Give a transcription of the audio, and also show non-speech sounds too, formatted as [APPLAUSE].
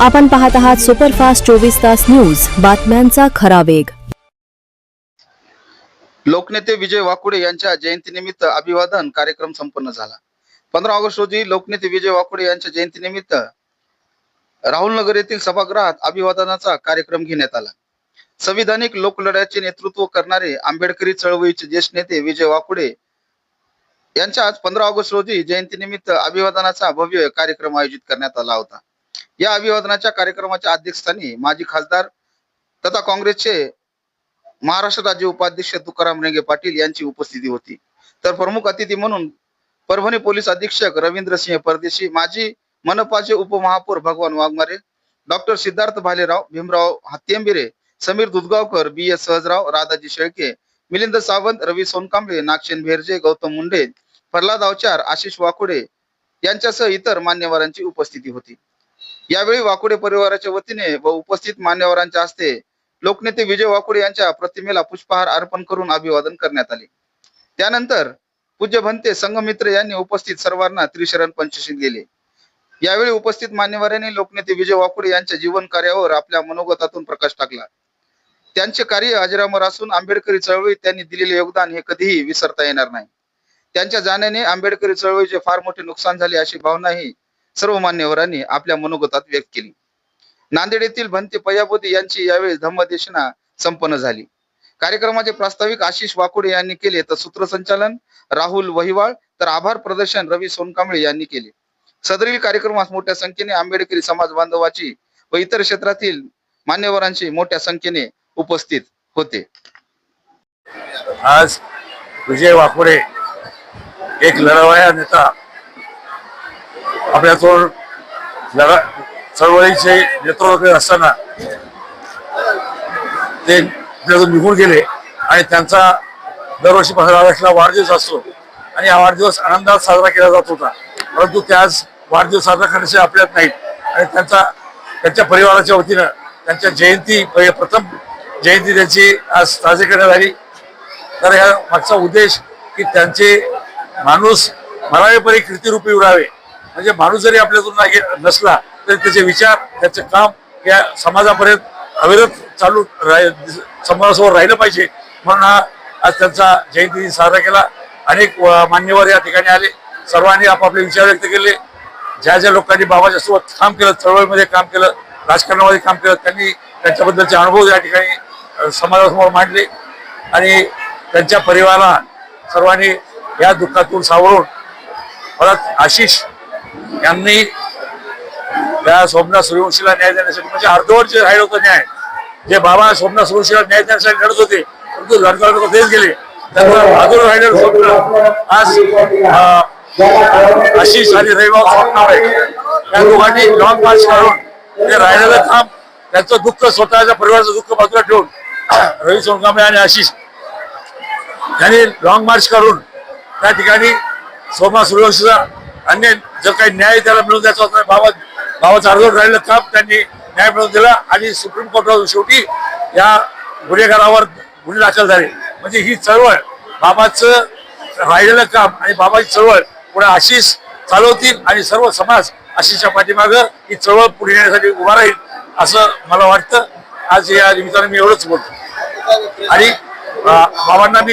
आपण पाहत आहात सुपरफास्ट चोवीस तास न्यूज. बातम्यांचा खरा वेग. लोकनेते विजय वाकुडे यांच्या जयंतीनिमित्त अभिवादन कार्यक्रम संपन्न झाला. पंधरा ऑगस्ट रोजी लोकनेते विजय वाकुडे यांच्या जयंतीनिमित्त राहुलनगर येथील सभागृहात अभिवादनाचा कार्यक्रम घेण्यात आला. संविधानिक लोकलढ्याचे नेतृत्व करणारे आंबेडकरी चळवळीचे ज्येष्ठ नेते विजय वाकुडे यांच्या आज पंधरा ऑगस्ट रोजी जयंतीनिमित्त अभिवादनाचा भव्य कार्यक्रम आयोजित करण्यात आला होता. या अभिवादनाच्या कार्यक्रमाच्या अध्यक्षस्थानी माजी खासदार तथा काँग्रेसचे महाराष्ट्र राज्य उपाध्यक्ष तुकाराम रेंगे पाटील यांची उपस्थिती होती. तर प्रमुख अतिथी म्हणून परभणी पोलीस अधीक्षक रवींद्र सिंह परदेशी माजी मनपाचे उपमहापौर Bhagwan Waghmare doctor Siddharth Bhalerao Bhimrao Hatyambire Sameer Dudhgaonkar B S Sahajrao Radhaji Shelke Milind Sawant Ravi Sonkamble Nagsen Bherje Gautam Munde Pralhad Awachar Ashish Wakude यांच्यासह इतर मान्यवरांची उपस्थिती होती. यावेळी वाकुडे परिवाराच्या वतीने व उपस्थित मान्यवरांच्या हस्ते लोकनेते विजय वाकुडे यांच्या प्रतिमेला पुष्पहार अर्पण करून अभिवादन करण्यात आले. त्यानंतर पूज्य भंते संघमित्र यांनी उपस्थित सर्वांना त्रिशरण पंचशील दिले. यावेळी उपस्थित मान्यवरांनी लोकनेते विजय वाकुडे यांच्या जीवन कार्यावर आपल्या मनोगतातून प्रकाश टाकला. त्यांचे कार्य अजरामर असून आंबेडकरी चळवळीत त्यांनी दिलेले योगदान हे कधीही विसरता येणार नाही. त्यांच्या जाण्याने आंबेडकरी चळवळीचे फार मोठे नुकसान झाले अशी भावनाही सर्व मान्यवरांनी आपल्या मनोगतात व्यक्त केली. नांदेड येथील भंते पयाबोती यांची यावेळी धम्मदेशना संपन्न झाली. कार्यक्रमाचे प्रास्ताविक आशिष वाकुडे यांनी केले तर सूत्रसंचालन राहुल वहिवाळ तर आभार प्रदर्शन रवी सोनकांबळे यांनी केले. सदरील कार्यक्रमास मोठ्या संख्येने आंबेडकरी समाज बांधवाची व इतर क्षेत्रातील मान्यवरांची मोठ्या संख्येने उपस्थित होते. आज विजय वाकुडे एक लढवया नेता आपल्यातून लढा चळवळीचे नेतृत्व असताना ते आपल्यातून निघून गेले आणि त्यांचा दरवर्षी पंधरा ऑगस्टला वाढदिवस असतो आणि हा वाढदिवस आनंदात साजरा केला जात होता. परंतु त्याच वाढदिवस साजरा करण्याचे आपल्यात नाहीत आणि त्यांचा त्यांच्या परिवाराच्या वतीनं त्यांच्या जयंती म्हणजे प्रथम जयंती त्यांची आज साजरी करण्यात आली. तर ह्या मागचा उद्देश की त्यांचे माणूस मरावेपरी कीर्तिरूपी उडावे. म्हणजे माणूस जरी आपल्यातून नाही नसला तरी त्याचे विचार त्याचे काम या समाजापर्यंत अविरत चालू राह समाजासमोर राहिलं पाहिजे. म्हणून हा आज त्यांचा जयंती दिन साजरा केला. अनेक मान्यवर या ठिकाणी आले. सर्वांनी आपापले विचार व्यक्त केले. ज्या ज्या लोकांनी बाबाच्या सोबत काम केलं चळवळीमध्ये काम केलं राजकारणामध्ये काम केलं त्यांनी त्यांच्याबद्दलचे अनुभव या ठिकाणी समाजासमोर मांडले. आणि त्यांच्या परिवाराला सर्वांनी या दुःखातून सावरून परत आशिष यांनी त्या सोमनाथ सूर्यवंशीला न्याय देण्यासाठी म्हणजे अर्धवट जे राहिलं होतं न्याय जे बाबा सोमनाथ सूर्यवंशीला न्याय देण्यासाठी लढत होते परंतु लढता लढता तेच गेले. त्यामुळे अधूर राहिलेलं स्वप्न आज अं, आशिष आणि स्वप्न आहे. त्या दोघांनी लॉंग मार्च काढून ते राहिलेलं काम त्यांचं दुःख स्वतःच्या परिवाराचं दुःख बाजूला ठेवून [CLEARS THROAT] रवी सोनकांबळे आणि आशिष यांनी लॉंग मार्च करून त्या ठिकाणी सोमा सूर्यवंशीचा अन्य जर काही न्याय त्याला मिळून द्यायचा होता बाबा बाबाचा अर्ज राहिलेलं काम त्यांनी न्याय मिळवून दिला आणि सुप्रीम कोर्टावर शेवटी या गुन्हेगारावर गुन्हे दाखल झाले. म्हणजे ही चळवळ बाबाचं राहिलेलं काम आणि बाबाची चळवळ पुढे अशीच चालवतील आणि सर्व समाज अशीच्या पाठीमागं ही चळवळ पुढे येण्यासाठी उभा राहील असं मला वाटतं. आज या निमित्ताने मी एवढंच बोलतो. आणि बाबांना मी